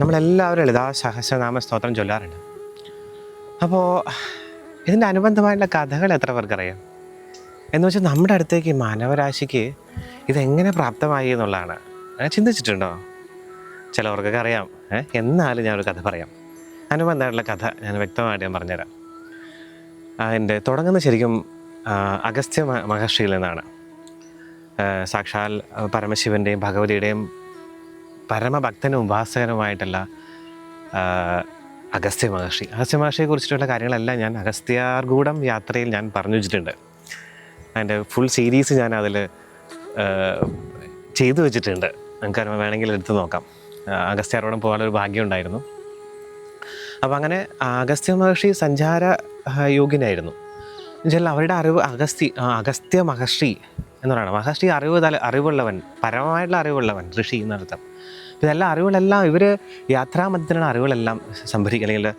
നമ്മളെല്ലാവരും ലളിതാ സഹസ്രനാമ സ്തോത്രം ചൊല്ലാറുണ്ട്. അപ്പോൾ ഇതിന്റെ അനുബന്ധമായിട്ടുള്ള കഥകൾ എത്ര പേർക്കറിയാം എന്ന് വെച്ചാൽ നമ്മുടെ അടുത്തേക്ക് മാനവരാശിക്ക് ഇതെങ്ങനെ പ്രാപ്തമായി എന്നുള്ളതാണ്. ചിന്തിച്ചിട്ടുണ്ടോ? ചിലവർക്കൊക്കെ അറിയാം? എന്നാലും ഞാനൊരു കഥ പറയാം. അനുബന്ധമായിട്ടുള്ള കഥ ഞാൻ വ്യക്തമായിട്ട് ഞാൻ പറഞ്ഞുതരാം. അതിന്റെ തുടങ്ങുന്നത് ശരിക്കും അഗസ്ത്യ മഹർഷിയിൽ നിന്നാണ്. സാക്ഷാൽ പരമശിവന്റെയും ഭഗവതിയുടെയും പരമഭക്തനും ഉപാസകനുമായിട്ടുള്ള ആ, അഗസ്ത്യ മഹർഷി. അഗസ്ത്യ മഹർഷിയെ കുറിച്ചിട്ടുള്ള കാര്യങ്ങളെല്ലാം ഞാൻ അഗസ്ത്യാർഗൂഢം യാത്രയിൽ ഞാൻ പറഞ്ഞു വെച്ചിട്ടുണ്ട്. അതിന്റെ ഫുൾ സീരീസ് ഞാൻ അതിൽ ചെയ്തു വെച്ചിട്ടുണ്ട്. നമുക്ക് വേണമെങ്കിൽ എടുത്ത് നോക്കാം. ആ, അഗസ്ത്യാർകൂടം ഒരു ഭാഗ്യം ഉണ്ടായിരുന്നു. അപ്പോൾ അങ്ങനെ അഗസ്ത്യ മഹർഷി സഞ്ചാര യോഗ്യനായിരുന്നു. എന്നുവെച്ചാൽ അവരുടെ അറിവ് അഗസ്തി അഗസ്ത്യ മഹർഷി എന്ന് പറയുന്നത് മഹർഷി അറിവ് തല അറിവുള്ളവൻ പരമമായിട്ടുള്ള അറിവുള്ളവൻ ഋഷി എന്നർത്ഥം. ഇതെല്ലാം അറിവുകളെല്ലാം ഇവർ യാത്രാമധ്യത്തിലുള്ള അറിവുകളെല്ലാം സംഭരിക്കുക അല്ലെങ്കിൽ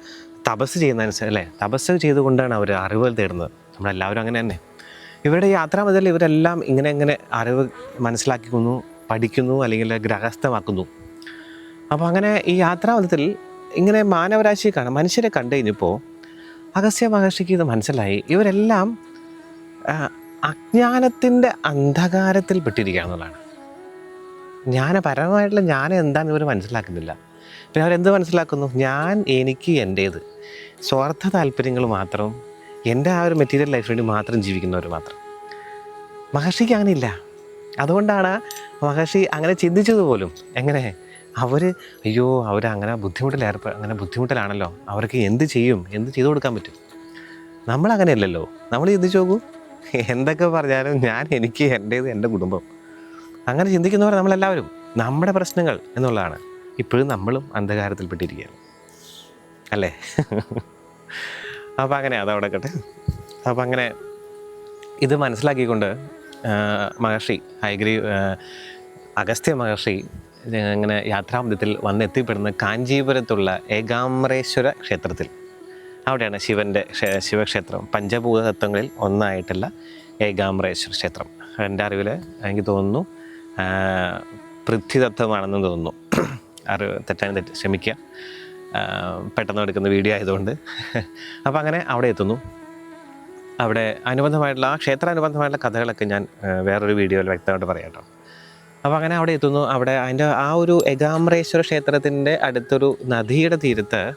തപസ് ചെയ്യുന്നതനുസരിച്ച് അല്ലേ? തപസ് ചെയ്തുകൊണ്ടാണ് അവർ അറിവുകൾ തേടുന്നത്. നമ്മളെല്ലാവരും അങ്ങനെ തന്നെ. ഇവരുടെ യാത്രാമധ്യത്തിൽ ഇവരെല്ലാം ഇങ്ങനെ ഇങ്ങനെ അറിവ് മനസ്സിലാക്കിക്കുന്നു പഠിക്കുന്നു അല്ലെങ്കിൽ ഗ്രഹസ്ഥമാക്കുന്നു. അപ്പോൾ അങ്ങനെ ഈ യാത്രാമധ്യത്തിൽ ഇങ്ങനെ മാനവരാശിയെ കാണാം മനുഷ്യരെ കണ്ടു കഴിഞ്ഞപ്പോൾ അഗസ്യ മഹർഷിക്ക് ഇത് മനസ്സിലായി. ഇവരെല്ലാം അജ്ഞാനത്തിന്റെ അന്ധകാരത്തിൽ പെട്ടിരിക്കുക എന്നുള്ളതാണ് ജ്ഞാനപരമായിട്ടുള്ള ജ്ഞാനം എന്താണെന്ന് ഇവർ മനസ്സിലാക്കുന്നില്ല. പിന്നെ അവരെന്ത് മനസ്സിലാക്കുന്നു? ഞാൻ എനിക്ക് എന്റേത് സ്വാർത്ഥ താല്പര്യങ്ങൾ മാത്രം എന്റെ ആ ഒരു മെറ്റീരിയൽ ലൈഫ് വേണ്ടി മാത്രം ജീവിക്കുന്നവർ മാത്രം. മഹർഷിക്ക് അങ്ങനെ ഇല്ല അതുകൊണ്ടാണ് മഹർഷി അങ്ങനെ ചിന്തിച്ചത് പോലും. എങ്ങനെ? അവർ അയ്യോ അവർ അങ്ങനെ ബുദ്ധിമുട്ടിൽ ഏർപ്പെ അങ്ങനെ ബുദ്ധിമുട്ടിലാണല്ലോ. അവർക്ക് എന്ത് ചെയ്യും? എന്ത് ചെയ്തു കൊടുക്കാൻ പറ്റും? നമ്മളങ്ങനെയല്ലല്ലോ. നമ്മൾ ചിന്തിച്ചു നോക്കൂ. എന്തൊക്കെ പറഞ്ഞാലും ഞാൻ എനിക്ക് എന്റേത് എന്റെ കുടുംബം. അങ്ങനെ ചിന്തിക്കുന്നവർ നമ്മളെല്ലാവരും നമ്മുടെ പ്രശ്നങ്ങൾ എന്നുള്ളതാണ്. ഇപ്പോഴും നമ്മളും അന്ധകാരത്തിൽപ്പെട്ടിരിക്കുകയാണ്. അല്ലേ? അപ്പോൾ അങ്ങനെ അതവിടെ കട്ടെ അപ്പോൾ അങ്ങനെ ഇത് മനസ്സിലാക്കിക്കൊണ്ട് മഹർഷി ഹൈഗ്രീ അഗസ്ത്യ മഹർഷി ഇങ്ങനെ യാത്രാമധ്യത്തിൽ വന്നെത്തിപ്പെടുന്ന കാഞ്ചീപുരത്തുള്ള ഏകാംബരേശ്വര ക്ഷേത്രത്തിൽ. അവിടെയാണ് ശിവന്റെ ശിവക്ഷേത്രം. പഞ്ചഭൂതത്വങ്ങളിൽ ഒന്നായിട്ടുള്ള ഏകാംബരേശ്വര ക്ഷേത്രം. എന്റെ അറിവിൽ എനിക്ക് തോന്നുന്നു ആ, പൃഥ്വിതത്വമാണെന്ന് തോന്നുന്നു. അറിവ് തെറ്റാൻ തെറ്റ് ക്ഷമിക്കുക. പെട്ടെന്ന് എടുക്കുന്ന വീഡിയോ ആയതുകൊണ്ട്. അപ്പോൾ അങ്ങനെ അവിടെ എത്തുന്നു. അവിടെ അനുബന്ധമായിട്ടുള്ള ആ ക്ഷേത്രാനുബന്ധമായിട്ടുള്ള കഥകളൊക്കെ ഞാൻ വേറൊരു വീഡിയോയിൽ വ്യക്തമായിട്ട് പറയാട്ടോ അപ്പോൾ അങ്ങനെ അവിടെ എത്തുന്നു. അവിടെ അതിന്റെ ആ ഒരു ഏകാമ്രേശ്വര ക്ഷേത്രത്തിന്റെ അടുത്തൊരു നദിയുടെ തീരത്ത്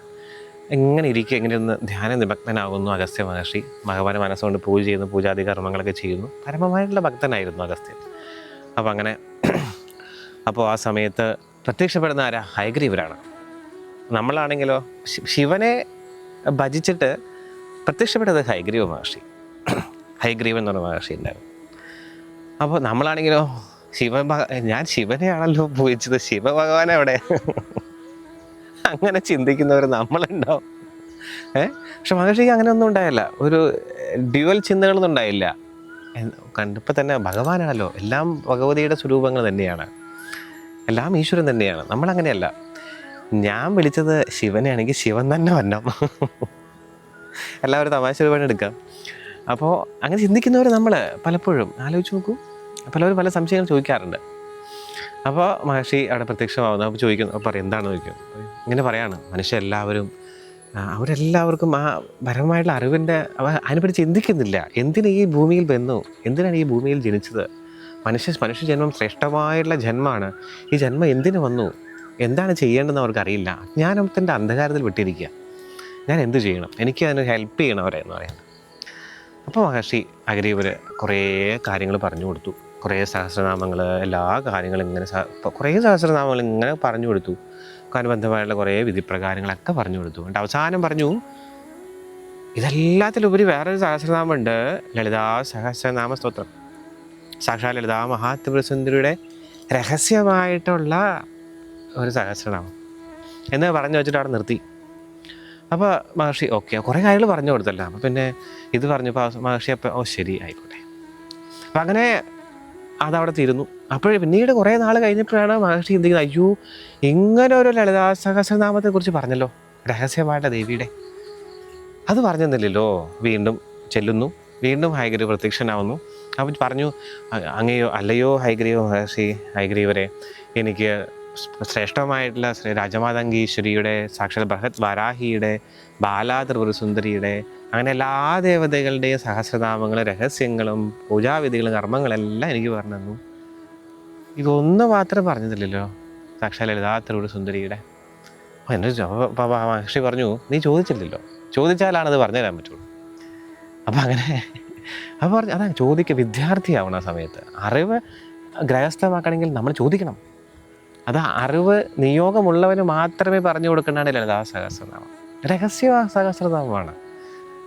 എങ്ങനെ ഇരിക്കുക എങ്ങനെ ഒന്ന് ധ്യാന നിമഗ്നനാകുന്നു അഗസ്ത്യ മഹർഷി. ഭഗവാനെ മനസ്സുകൊണ്ട് പൂജ ചെയ്യുന്നു പൂജാതി കർമ്മങ്ങളൊക്കെ ചെയ്യുന്നു. പരമമായിട്ടുള്ള ഭക്തനായിരുന്നു അഗസ്ത്യൻ. അപ്പോൾ അങ്ങനെ അപ്പോൾ ആ സമയത്ത് പ്രത്യക്ഷപ്പെടുന്ന ആരാ? ഹയഗ്രീവരാണ് നമ്മളാണെങ്കിലോ ശിവനെ ഭജിച്ചിട്ട് പ്രത്യക്ഷപ്പെട്ടത് ഹൈഗ്രീവ മഹർഷി. ഹൈഗ്രീവൻ എന്ന് പറഞ്ഞ മഹർഷി ഉണ്ടായിരുന്നു. അപ്പോൾ നമ്മളാണെങ്കിലോ ശിവ ഞാൻ ശിവനെയാണല്ലോ പൂജിച്ചത് ശിവഭഗവാൻ എവിടെ? അങ്ങനെ ചിന്തിക്കുന്നവർ നമ്മളുണ്ടാവും. ഏ? പക്ഷെ മഹർഷിക്ക് അങ്ങനെ ഒന്നും ഉണ്ടായില്ല. ഒരു ഡ്യുവൽ ചിന്തകളൊന്നും ഉണ്ടായില്ല. കണ്ടപ്പോൾ തന്നെ ഭഗവാനാണല്ലോ. എല്ലാം ഭഗവതിയുടെ സ്വരൂപങ്ങൾ തന്നെയാണ്. എല്ലാം ഈശ്വരൻ തന്നെയാണ്. നമ്മളങ്ങനെയല്ല. ഞാൻ വിളിച്ചത് ശിവനെയാണെങ്കിൽ ശിവൻ തന്നെ വരണം. എല്ലാവരും തമാശ രൂപേണ എടുക്കാം. അപ്പോൾ അങ്ങനെ ചിന്തിക്കുന്നവർ നമ്മൾ പലപ്പോഴും ആലോചിച്ച് നോക്കൂ. പലവരും പല സംശയങ്ങൾ ചോദിക്കാറുണ്ട്. അപ്പോൾ മഹർഷി അവിടെ പ്രത്യക്ഷമാവുന്നു. അപ്പോൾ ചോദിക്കുന്നു അപ്പോൾ എന്താണെന്ന് ചോദിക്കും ഇങ്ങനെ പറയാണ്. മനുഷ്യരെല്ലാവരും അവരെല്ലാവർക്കും ആ പരമമായിട്ടുള്ള അറിവിന്റെ അതിനെപ്പറ്റി ചിന്തിക്കുന്നില്ല. എന്തിനാ ഈ ഭൂമിയിൽ വന്നു? എന്തിനാണ് ഈ ഭൂമിയിൽ ജനിച്ചത്? മനുഷ്യ മനുഷ്യ ജന്മം ശ്രേഷ്ഠമായുള്ള ജന്മമാണ്. ഈ ജന്മം എന്തിനു വന്നു? എന്താണ് ചെയ്യേണ്ടതെന്ന് അവർക്കറിയില്ല. അജ്ഞാനത്തിന്റെ അന്ധകാരത്തിൽ വിട്ടിരിക്കുക. ഞാൻ എന്ത് ചെയ്യണം? എനിക്ക് അതിന് ഹെൽപ്പ് ചെയ്യണം അവരെ എന്ന് പറയുന്നത്. അപ്പോൾ മഹർഷി അഗരീവർ കുറേ കാര്യങ്ങൾ പറഞ്ഞു കൊടുത്തു. കുറേ സഹസ്രനാമങ്ങൾ എല്ലാ കാര്യങ്ങളും ഇങ്ങനെ കുറേ സഹസ്രനാമങ്ങൾ ഇങ്ങനെ പറഞ്ഞു കൊടുത്തു. അനുബന്ധമായുള്ള കുറേ വിധിപ്രകാരങ്ങളൊക്കെ പറഞ്ഞു കൊടുത്തു എന്നിട്ട് അവസാനം പറഞ്ഞു ഇതെല്ലാത്തിലുപരി വേറൊരു സഹസ്രനാമുണ്ട് ലളിതാ സഹസ്രനാമ സ്തോത്രം. സാക്ഷാൽ ലളിതാ മഹാത്മസുന്ദരിയുടെ രഹസ്യമായിട്ടുള്ള ഒരു സഹസ്രനാമം എന്ന് പറഞ്ഞു വെച്ചിട്ട് അവിടെ നിർത്തി. അപ്പോൾ മഹർഷി ഓക്കെ കുറേ കാര്യങ്ങൾ പറഞ്ഞു കൊടുത്തല്ലോ. അപ്പോൾ പിന്നെ ഇത് പറഞ്ഞപ്പോൾ മഹർഷി അപ്പോൾ ഓ ശരി ആയിക്കോട്ടെ. അപ്പം അങ്ങനെ അതവിടെ തീരുന്നു. അപ്പോഴേ പിന്നീട് കുറേ നാൾ കഴിഞ്ഞപ്പോഴാണ് മഹർഷി ചിന്തിക്കുന്നത് അയ്യോ ഇങ്ങനെ ഒരു ലളിതാ സഹസ്രനാമത്തെ കുറിച്ച് പറഞ്ഞല്ലോ. രഹസ്യമായിട്ട് ദേവിയുടെ. അത് പറഞ്ഞെന്നില്ലല്ലോ. വീണ്ടും ചെല്ലുന്നു. വീണ്ടും ഹൈഗ്രീവ് പ്രത്യക്ഷനാവുന്നു. അപ്പം പറഞ്ഞു "അ- അങ്ങയോ അല്ലയോ ഹൈഗ്രീവ് മഹർഷി ഹൈഗ്രീവരെ എനിക്ക് ശ്രേഷ്ഠമായിട്ടുള്ള ശ്രീ രാജമാതങ്കീശ്വരിയുടെ സാക്ഷാത് ബൃഹത് വരാഹിയുടെ ബാലാത്രിപുരസുന്ദരിയുടെ അങ്ങനെ എല്ലാ ദേവതകളുടെയും സഹസ്രനാമങ്ങളും രഹസ്യങ്ങളും പൂജാവിധികളും കർമ്മങ്ങളെല്ലാം എനിക്ക് പറഞ്ഞു തന്നു. ഇതൊന്നും മാത്രം പറഞ്ഞതില്ലല്ലോ സാക്ഷാൽ ലളിതാത്രിപുര സുന്ദരിയുടെ അപ്പോൾ അപ്പോൾ അപ്പോൾ ആ മഹർഷി പറഞ്ഞു നീ ചോദിച്ചില്ലല്ലോ ചോദിച്ചാലാണത് പറഞ്ഞു തരാൻ പറ്റുള്ളൂ. അപ്പം അങ്ങനെ അപ്പോൾ പറഞ്ഞു അതാ ചോദിക്കുക വിദ്യാർത്ഥിയാവണം ആ സമയത്ത്. അറിവ് ഗ്രഹസ്ഥമാക്കണമെങ്കിൽ നമ്മൾ ചോദിക്കണം. അത് അറിവ് നിയോഗമുള്ളവന് മാത്രമേ പറഞ്ഞു കൊടുക്കേണ്ടതാണ് ലളിതാ സഹസ്രനാമം രഹസ്യ സഹസ്രനാമമാണ്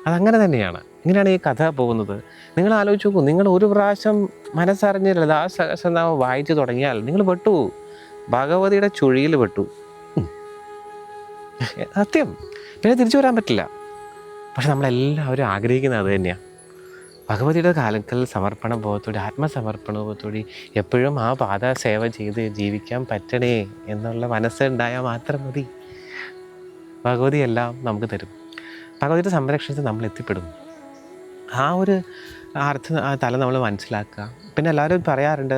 അതങ്ങനെ തന്നെയാണ്. ഇങ്ങനെയാണ് ഈ കഥ പോകുന്നത്. നിങ്ങൾ ആലോചിച്ച് നോക്കൂ നിങ്ങൾ ഒരു പ്രാവശ്യം മനസ്സറിഞ്ഞ് ലളിതാ സഹസ്രനാമം വായിച്ചു തുടങ്ങിയാൽ നിങ്ങൾ പെട്ടു ഭഗവതിയുടെ ചുഴിയിൽ പെട്ടു. സത്യം. പിന്നെ തിരിച്ചു വരാൻ പറ്റില്ല. പക്ഷെ നമ്മളെല്ലാവരും ആഗ്രഹിക്കുന്നത് അത് തന്നെയാണ് ഭഗവതിയുടെ കാലക്കൽ സമർപ്പണ ബോധത്തോടെ ആത്മസമർപ്പണ ബോധത്തോടെ എപ്പോഴും ആ പാത സേവ ചെയ്ത് ജീവിക്കാൻ പറ്റണേ എന്നുള്ള മനസ്സുണ്ടായാൽ മാത്രം മതി. ഭഗവതി എല്ലാം നമുക്ക് തരും. ഭഗവതിയുടെ സംരക്ഷണത്തിൽ നമ്മൾ എത്തിപ്പെടും. ആ ഒരു അർത്ഥം തല നമ്മൾ മനസ്സിലാക്കുക. പിന്നെ എല്ലാവരും പറയാറുണ്ട്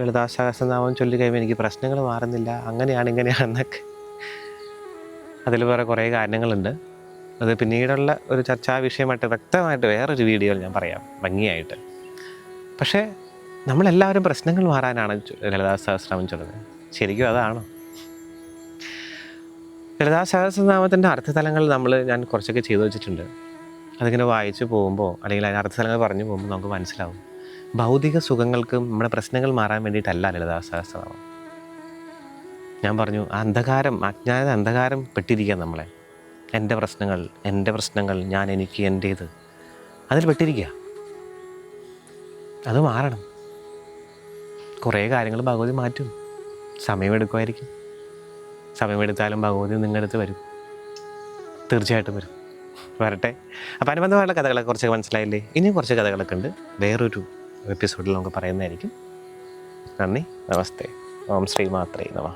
ലളിതാശ്വാസനാമം ചൊല്ലി കഴിയുമ്പോൾ എനിക്ക് പ്രശ്നങ്ങൾ മാറുന്നില്ല അങ്ങനെയാണ് ഇങ്ങനെയാണെന്നൊക്കെ. അതിൽ വേറെ കുറേ കാര്യങ്ങളുണ്ട് അത് പിന്നീടുള്ള ഒരു ചർച്ചാ വിഷയമായിട്ട് വ്യക്തമായിട്ട് വേറൊരു വീഡിയോയിൽ ഞാൻ പറയാം. ഭംഗിയായിട്ട്. പക്ഷേ നമ്മളെല്ലാവരും പ്രശ്നങ്ങൾ മാറാനാണ് ലളിതാസ് ലളിതാ സഹസ്രനാമം ശരിക്കും അതാണോ? ലളിതാ സഹസ്രനാമത്തിന്റെ അർത്ഥതലങ്ങൾ നമ്മൾ ഞാൻ കുറച്ചൊക്കെ ചെയ്തു വെച്ചിട്ടുണ്ട്. അതിങ്ങനെ വായിച്ചു പോകുമ്പോൾ അല്ലെങ്കിൽ അതിന്റെ അർത്ഥതലങ്ങൾ പറഞ്ഞു പോകുമ്പോൾ നമുക്ക് മനസ്സിലാവും. ഭൗതിക സുഖങ്ങൾക്കും നമ്മുടെ പ്രശ്നങ്ങൾ മാറാൻ വേണ്ടിയിട്ടല്ല ലളിതാ സഹസ്രനാമം ഞാൻ പറഞ്ഞു അന്ധകാരം അജ്ഞാന അന്ധകാരം പെട്ടിരിക്കുക നമ്മളെ. എന്റെ പ്രശ്നങ്ങൾ എന്റെ പ്രശ്നങ്ങൾ ഞാൻ എനിക്ക് എന്റേത്. അതിൽ പെട്ടിരിക്കുക. അത് മാറണം. കുറേ കാര്യങ്ങൾ ഭഗവതി മാറ്റും. സമയമെടുക്കുമായിരിക്കും. സമയമെടുത്താലും ഭഗവതി നിങ്ങളുടെ അടുത്ത് വരും. തീർച്ചയായിട്ടും വരും. വരട്ടെ. അപ്പോൾ അനുബന്ധമായുള്ള കഥകളെ കുറച്ച് മനസ്സിലായില്ലേ? ഇനിയും കുറച്ച് കഥകളൊക്കെ ഉണ്ട്. വേറൊരു എപ്പിസോഡിൽ നമുക്ക് പറയുന്നതായിരിക്കും. നന്ദി. നമസ്തേ. ഓം ശ്രീ മാത്രേ നമ.